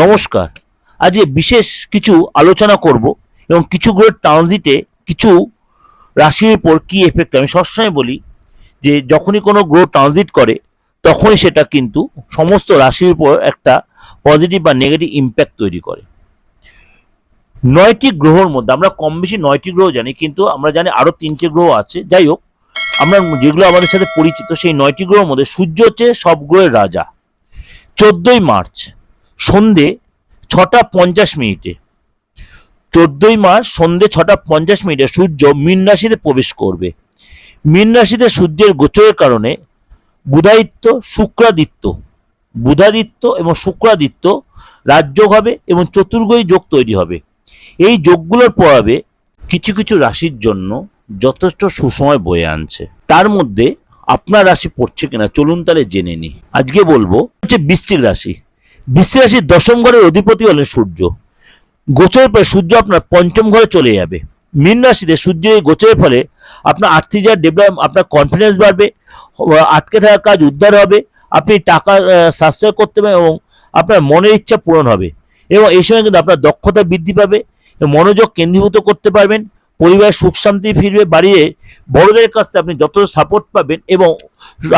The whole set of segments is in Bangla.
নমস্কার। আজকে বিশেষ কিছু আলোচনা করব এবং কিছু গ্রহের ট্রানজিটে কিছু রাশির উপর কি এফেক্ট আমি সবসময় বলি যে যখনই কোনো গ্রহ ট্রানজিট করে, তখনই সেটা কিন্তু সমস্ত রাশির উপর একটা পজিটিভ বা নেগেটিভ ইম্প্যাক্ট তৈরি করে। নয়টি গ্রহর মধ্যে, আমরা কম বেশি নয়টি গ্রহ জানি, কিন্তু আমরা জানি আরও তিনটে গ্রহ আছে। যাই হোক, আমরা যেগুলো আমাদের সাথে পরিচিত, সেই নয়টি গ্রহের মধ্যে সূর্য হচ্ছে সব গ্রহের রাজা। চোদ্দই মার্চ সন্ধে ছটা পঞ্চাশ মিনিটে। চোদ্দই মার্চ সন্ধে ছটা পঞ্চাশ মিনিটে সূর্য মীন রাশিতে প্রবেশ করবে। মীন রাশিতে সূর্যের গোচরের কারণে বুধাদিত্য শুক্রাদিত্য। বুধাদিত্য এবং শুক্রাদিত্য রাজযোগ হবে এবং চতুর্গই যোগ তৈরি হবে। এই যোগগুলোর প্রভাবে কিছু কিছু রাশির জন্য যথেষ্ট সুসময় বয়ে আনছে। তার মধ্যে আপনার রাশি পড়ছে কিনা চলুন তাহলে জেনে নি আজকে বলব, হচ্ছে বৃশ্চিক রাশি। বৃশ্চিক রাশির দশম ঘরের অধিপতি হলেন সূর্য। গোচরের পরে সূর্য আপনার পঞ্চম ঘরে চলে যাবে। মীন রাশিতে সূর্যের এই গোচরের ফলে আপনার আর্থিক যা ডেভেলপ আপনার কনফিডেন্স বাড়বে আটকে থাকা কাজ উদ্ধার হবে, আপনি টাকা সাশ্রয় করতে পারবেন এবং আপনার মনের ইচ্ছা পূরণ হবে এবং এই সময় কিন্তু আপনার দক্ষতা বৃদ্ধি পাবে মনোযোগ কেন্দ্রীভূত করতে পারবেন, পরিবারের সুখ শান্তি ফিরবে, বাড়িয়ে বড়দের কাছ থেকে আপনি যত সাপোর্ট পাবেন এবং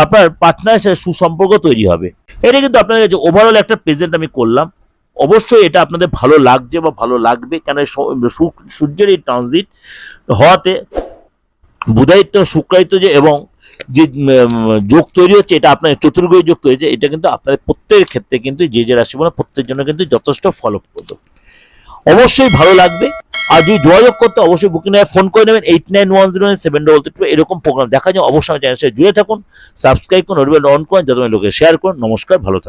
আপনার পার্টনারের সাথে সুসম্পর্ক তৈরি হবে। এটা কিন্তু আপনাদের কাছে ওভারঅল একটা প্রেজেন্ট আমি করলাম, অবশ্যই এটা আপনাদের ভালো লাগছে বা ভালো লাগবে, কেন সূর্যের এই ট্রানজিট হওয়াতে বুধায়িত্ব শুক্রায়িত্ব যে এবং যে যোগ তৈরি হচ্ছে, এটা আপনার চতুর্গ্রহ যোগ তৈরি হচ্ছে, এটা কিন্তু আপনাদের প্রত্যেকের ক্ষেত্রে কিন্তু যে যে রাশি বলে প্রত্যেকের জন্য কিন্তু যথেষ্ট ফলপ্রদ অবশ্যই ভালো লাগবে। আর যদি যোগাযোগ করতে অবশ্যই বুকিং ফোন করে নেবেন eight nine one zero seven double three এরকম প্রোগ্রাম দেখা যায়। অবশ্যই আমার জুড়ে থাকুন সাবস্ক্রাইব করুন অন করুন যাতে লোকে শেয়ার করুন, নমস্কার, ভালো থাকুন।